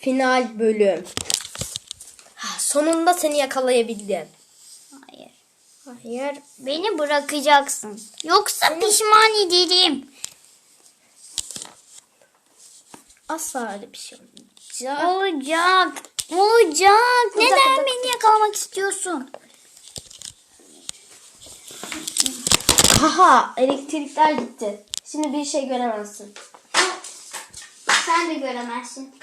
Final bölüm. Sonunda seni yakalayabildim. Hayır. Hayır. Beni bırakacaksın. Yoksa pişman ederim. Asla öyle bir şey olmayacak. Olacak. Olacak. Dakika, Neden bir beni yakalamak istiyorsun? Haha elektrikler gitti. Şimdi bir şey göremezsin. Sen de göremezsin.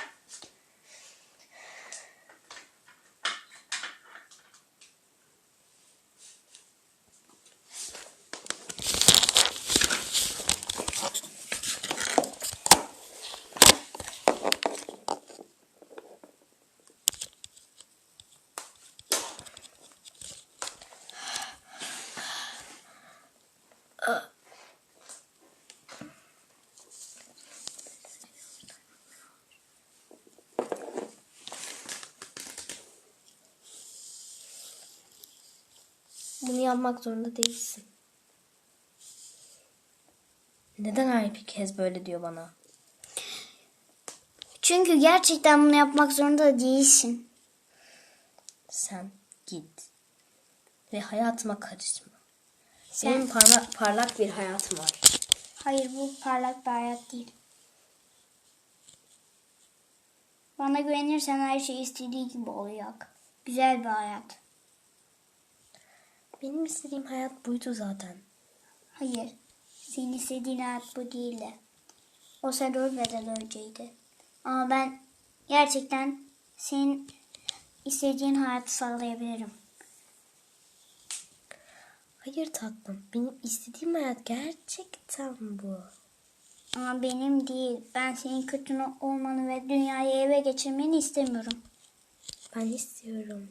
Bunu yapmak zorunda değilsin. Neden her bir kez böyle diyor bana? Çünkü gerçekten bunu yapmak zorunda değilsin. Sen git. Ve hayatıma karışma. Senin parla- parlak bir hayatın var. Hayır bu parlak bir hayat değil. Bana güvenirsen her şey istediği gibi olacak. Güzel bir hayat. Benim istediğim hayat buydu zaten. Hayır. Senin istediğin hayat bu değildi. O sen ölmeden önceydi. Ama ben gerçekten senin istediğin hayatı sağlayabilirim. Hayır tatlım. Benim istediğim hayat gerçekten bu. Ama benim değil. Ben senin kötü olmanı ve dünyayı eve geçirmeni istemiyorum. Ben istiyorum.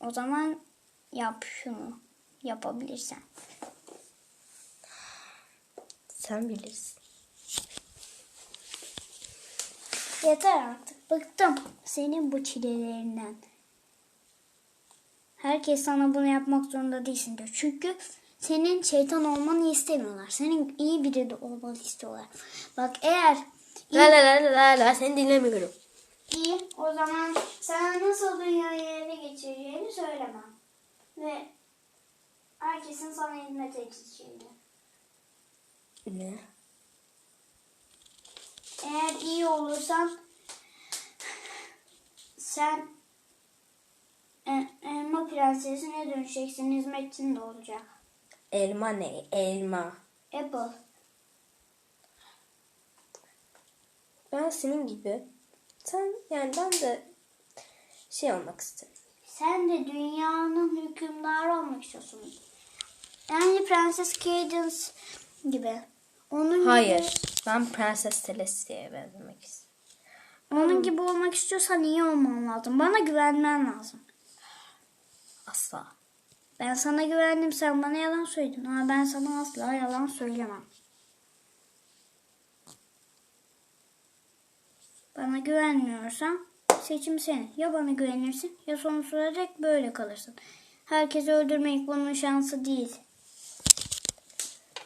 O zaman yap şunu. Yapabilirsen. Sen bilirsin. Yeter artık. Bıktım senin bu çilelerinden. Herkes sana bunu yapmak zorunda değilsin diyor. Çünkü senin şeytan olmanı istemiyorlar. Senin iyi biri de olmanı istiyorlar. Bak eğer La la la la la la seni dinlemiyorum. iyi o zaman sana nasıl dünyayı ele geçireceğini söylemem. Ve herkesin sana hizmet edeceğini. Ne? Eğer iyi olursan sen e, elma prensesine dönüşeceksin. Hizmetçin de olacak. Elma ne? Elma. Apple. Ben senin gibi. Sen yani ben de şey olmak isterim. Sen de dünyanın hükümdarı olmak istiyorsun. Yani Prenses Cadence gibi. Onun Hayır. Gibi, Ben Prenses Celestia'ya benzemek istiyorum. onun gibi olmak istiyorsan iyi olman lazım. Bana güvenmen lazım. Asla. Ben sana güvendim sen bana yalan söyledin ama ben sana asla yalan söylemem. Bana güvenmiyorsan seçim senin. Ya bana güvenirsin ya sonsuza dek böyle kalırsın. Herkesi öldürmek bunun şansı değil.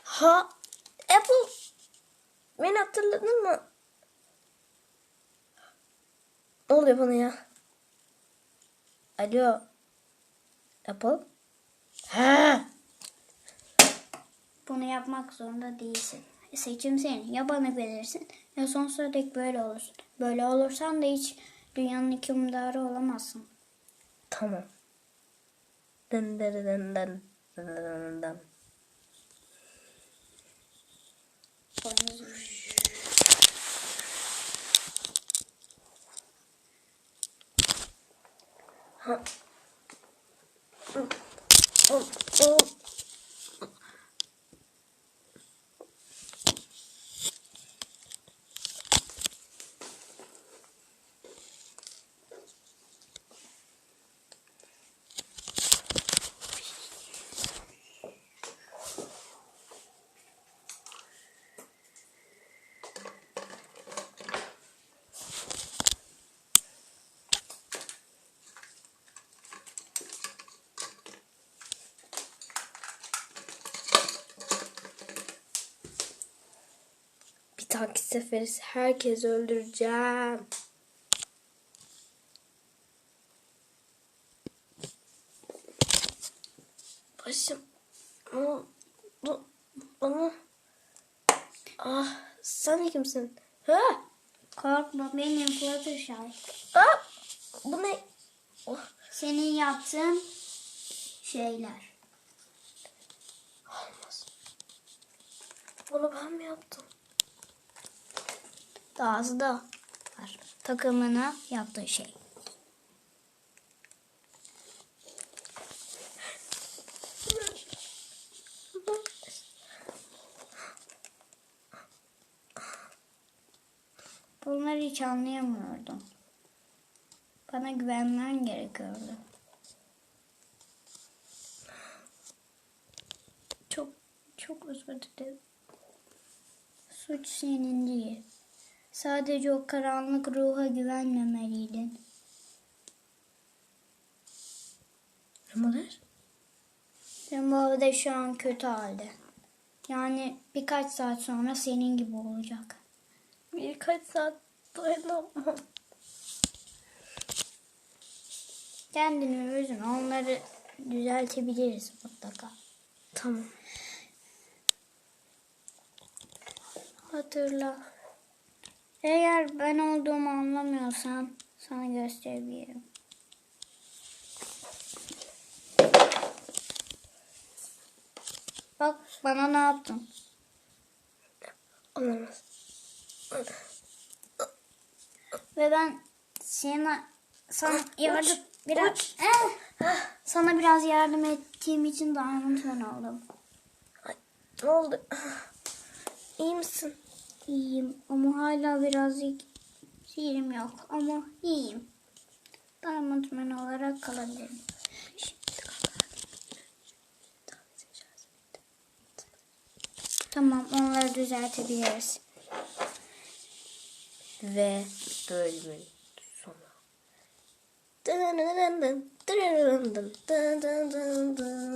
Ha Apple beni hatırladın mı? Ne oluyor bana ya? Alo. Apple? Ha. Bunu yapmak zorunda değilsin. Seçim senin. Ya bana güvenirsin ya sonsuza dek böyle olursun. Böyle olursan da hiç dünyanın hükümdarı olamazsın. Tamam. Dın dın dın dın dın dın dın. Ha. Oh, oh. dahaki seferi herkesi öldüreceğim. Başım bana ah sen kimsin? Ha? Korkma benim Fluttershy. Ah, bu ne? Oh. Senin yaptığın şeyler. Olmaz. Bunu ben mi yaptım? Dahası da var. Takımına yaptığı şey. Bunları hiç anlayamıyordum. Bana güvenmen gerekiyordu. Çok çok özür dilerim. Suç senin değil. Sadece o karanlık ruha güvenmemeliydin. Ramalar? Remove de şu an kötü halde. Yani birkaç saat sonra senin gibi olacak. Birkaç saat dayanamam. Kendini üzme. Onları düzeltebiliriz mutlaka. Tamam. Hatırla. Eğer ben olduğumu anlamıyorsan sana gösterebilirim. Bak bana ne yaptın? Olamaz. Ve ben sana sana yardım biraz. Eh! sana biraz yardım ettiğim için Diamond Man oldum. Ay, ne oldu? İyi misin? İyiyim ama hala birazcık sihirim yok ama iyiyim. Diamond Man olarak kalabilirim. Tamam onları düzeltebiliriz. Ve bölümün sonu. Dın dın dın dın dın dın dın dın dın.